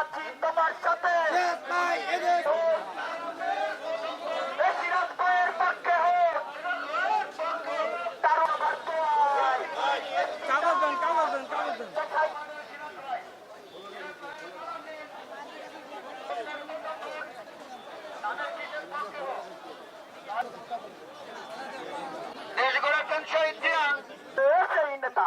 আছি তোমার সাথে। দেশ গড়া কোন শহীদ জিয়ান নেতা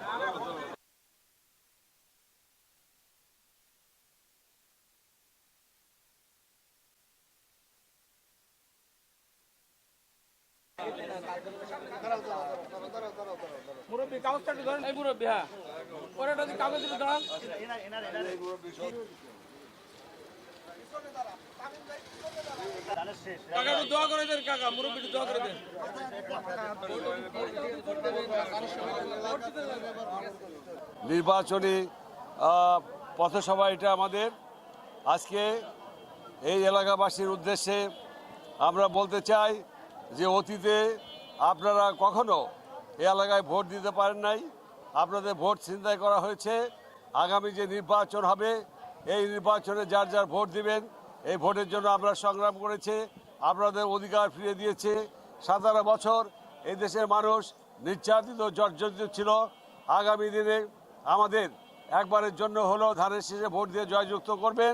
মুরব্বী কাগজটা একটু ধরেন। এই মুরব্বী হ্যাঁ। যদি কাগজ একটু দাঁড়ান কাকা একটু দোয়া করে দেন কাকা। মুরব্বী দোয়া করে দেন। নির্বাচনী আহ, পথসভা এটা আমাদের। আজকে এই এলাকাবাসীর উদ্দেশ্যে আমরা বলতে চাই যে অতীতে আপনারা কখনো এ এলাকায় ভোট দিতে পারেন নাই, আপনাদের ভোট ছিনতাই করা হয়েছে, আগামী যে নির্বাচন হবে, এই নির্বাচনে যার যার ভোট দিবেন, এই ভোটের জন্য আমরা সংগ্রাম করেছে, আপনাদের অধিকার ফিরিয়ে দিয়েছে। সাতারো বছর এই দেশের মানুষ নির্যাতিত, জর্জরিত ছিল। আগামী দিনে আমাদের একবারের জন্য হলো ধানের শেষে ভোট দিয়ে জয়যুক্ত করবেন।